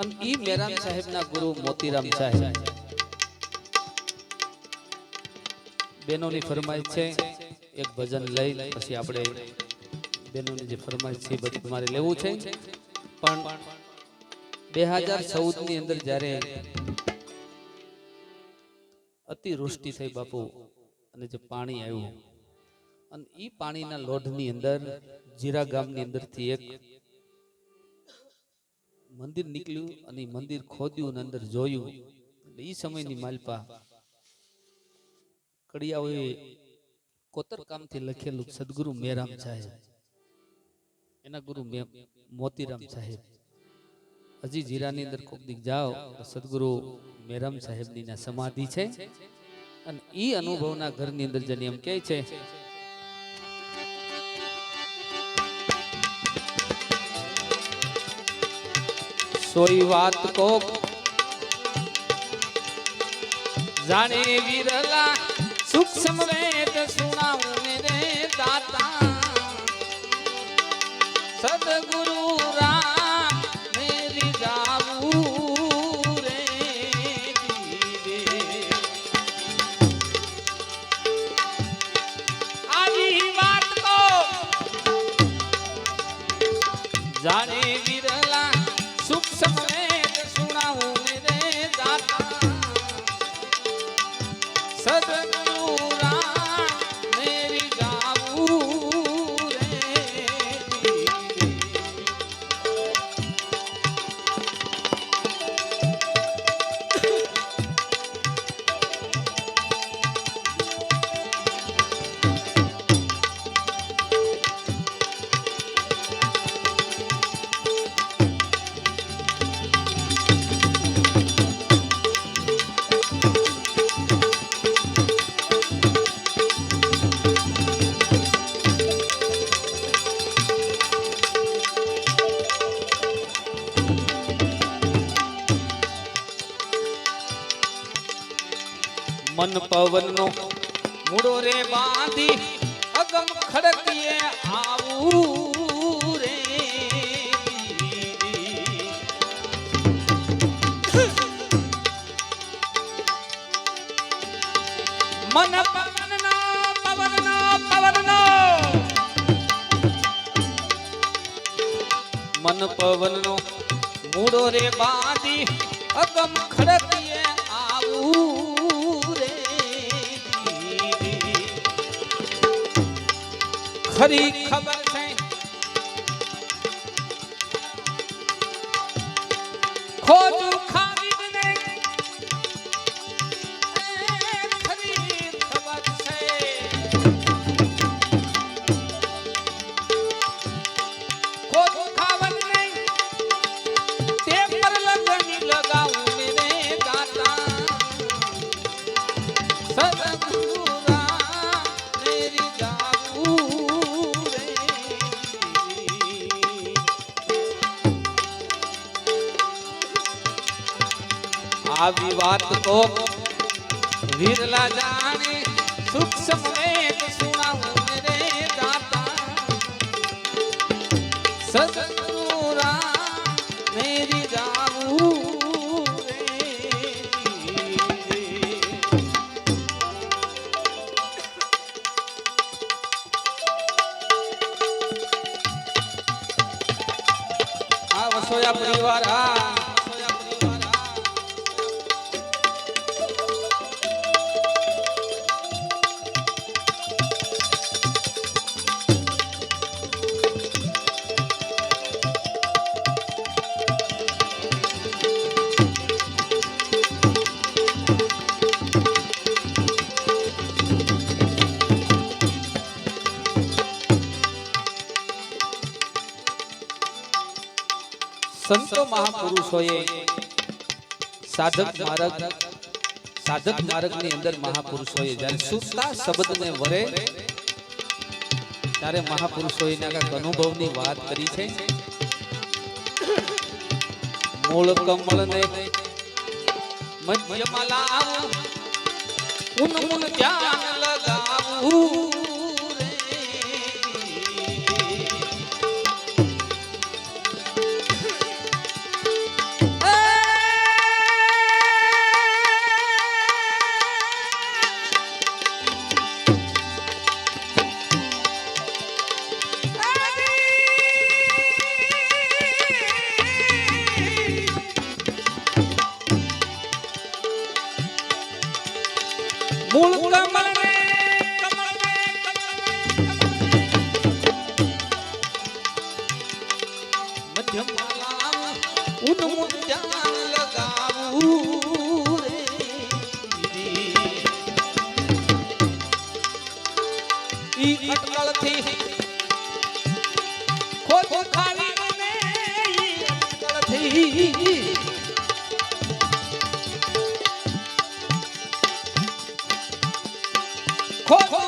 અને ઈ મેરામ સાહેબના ગુરુ મોતીરામ સાહેબ. બેનોની ફરમાઈશ છે, એક ભજન લઈ, પછી આપણે બેનોની જે ફરમાઈશ છે બધું તમારે લેવું છે. પણ બે હજાર ચૌદની અંદર જ્યારે અતિવૃષ્ટિ થઈ બાપુ, અને જે પાણી આવ્યું, અને એ પાણીના લોઢની અંદર, જીરા ગામની અંદરથી એક મંદિર નીકળ્યું અને મંદિર ખોદ્યું અને અંદર જોયું. એટલે એ સમયની માલપા કડિયાઓએ કોતરકામથી લખેલું સદગુરુ મેરામ સાહેબ. એના ગુરુ મોતીરામ સાહેબ. હજી જીરાની અંદર કોક દીક જાઓ તો સદગુરુ મેરામ સાહેબની સમાધિ છે. અને એ અનુભવના ઘરની અંદર જેની એમ કહે છે સોઈ વાત કોક. જાણે વિરલા સુખ સમવેદ સુણાવું સદગુરુ રામ મન પવનનો. મૂળો રે બાંધી અગમ ખડકીએ આવું રે. મન પવનનો પવનનો પવનનો. મન પવનનો. મૂળો રે બાંધી અગમ ખડકીએ ખરી ખબર આવી વાત તો વિરલા જાણે સૂક્ષ્મ વેદ સુણાવું રે દાતા. સદગુરુ મેરી જાવું આ વસોયા પરિવાર આ સંતો મહાપુરુષોએ સાધક માર્ગ, સાધક માર્ગની અંદર મહાપુરુષોએ જ્યારે સુતા શબ્દને વરે, ત્યારે મહાપુરુષોએ અનુભવની વાત કરી છે. મૂળ કમળને મધ્યમાં લાવું ઉન્મુન ધ્યાન લગાવું. મધ્યમ ઉન મુદ્દા લગાવું ઈ અટકળથી ખોખો ખાવી ને ઈ અટકળથી. ખોખો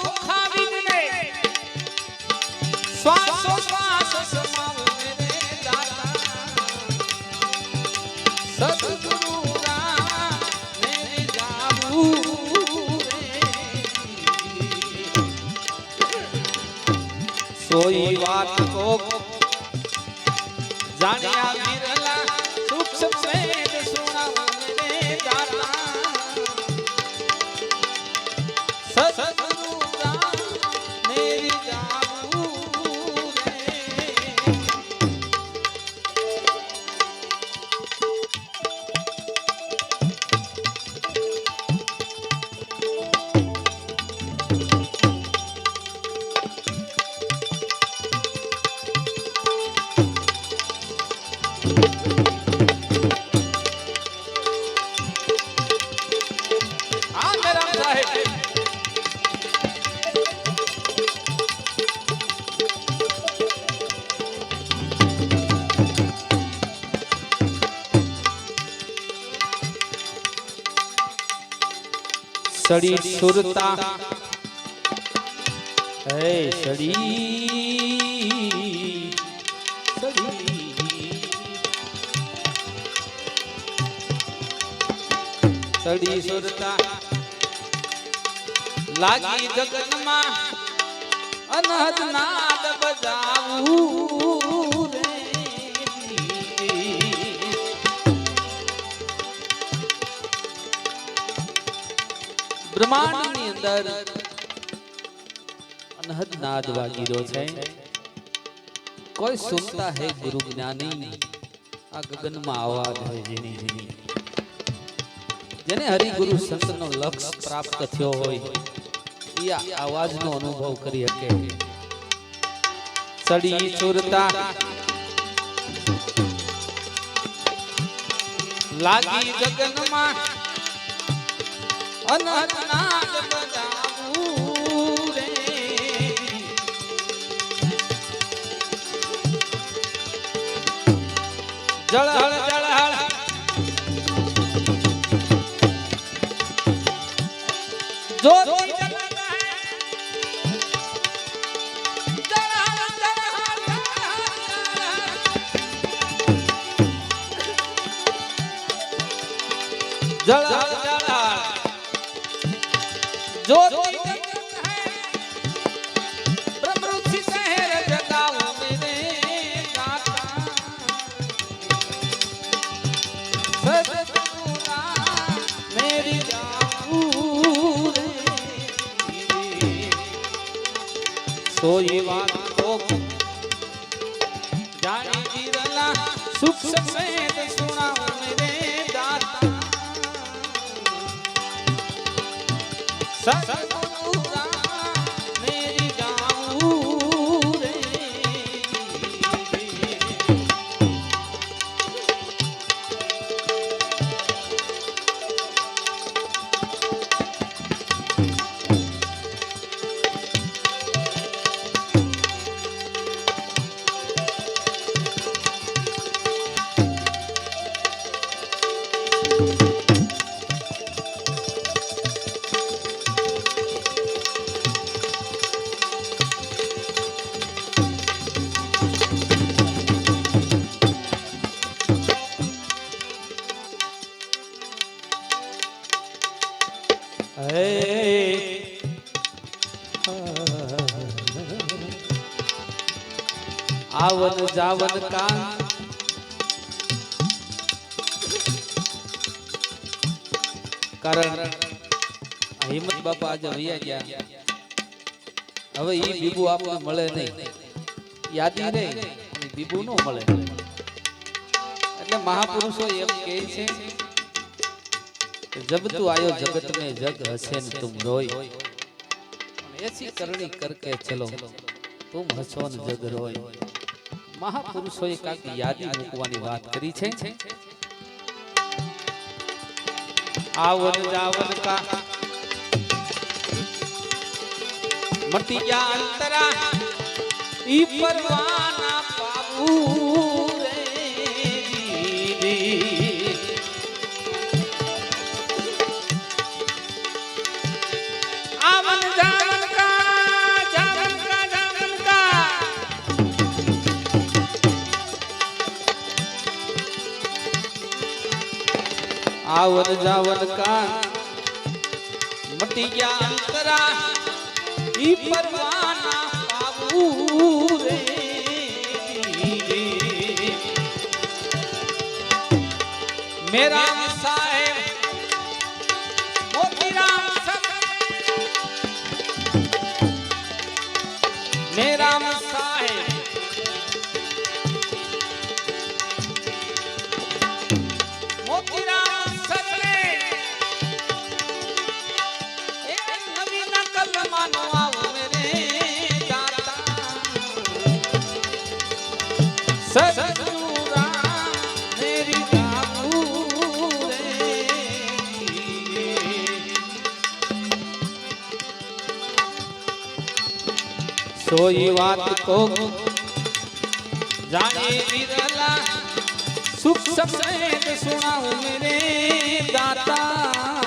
સોઈ વાત કો જાણ્યા વિરલા સૂક્ષ્મ સડી સુરતા. હે સડી. સડી સુરતા. લાગી જગતમાં અનહદ નાદ બ્રહ્માંડની અંદર અનહદ નાદ વાગી રહ્યો છે. કોઈ સુનતા હે ગુરુ જ્ઞાની? આ ગગનમાં આવાજ હોય જેની જેની. જેને હરિગુરુ સંતનો લક્ષ પ્રાપ્ત થયો હોય, એ અવાજનો અનુભવ કરી શકે. સડી સુરતા લાગી ગગનમાં અનહદ નાદ જળ જળહળ જળહળ જ્યોતિ જગત સોઈ વાત તો જાણી જીરલા સુખ સમેત સુણાવ સદગુરુના જાવન કાન કારણ હિંમત બાપા આજે વૈયા ગયા હવે એ બીબુ આપણને મળે નહીં। યાદી નહીં બીબુ ન મળે। એટલે મહાપુરુષો એમ કહે છે જબ તું આયો જગત ને જગ હસે ને તું રોય। એસી કરણી કરકે ચલો તુમ હસો ને જગ રોય। મહાપુરુષોએ કાંઈક યાદી મૂકવાની વાત કરી છે? આવન જાવન કા મટી અંતરા ઈ પરવાના પાપુ આવન જાવન કા મટી ગયા અંતરા ઈ પરવાના પાપુ રે. મેરા સોઈ વાત કો જાણે વિરલા સુખ સમેત સુણાઉ મેરે દાતા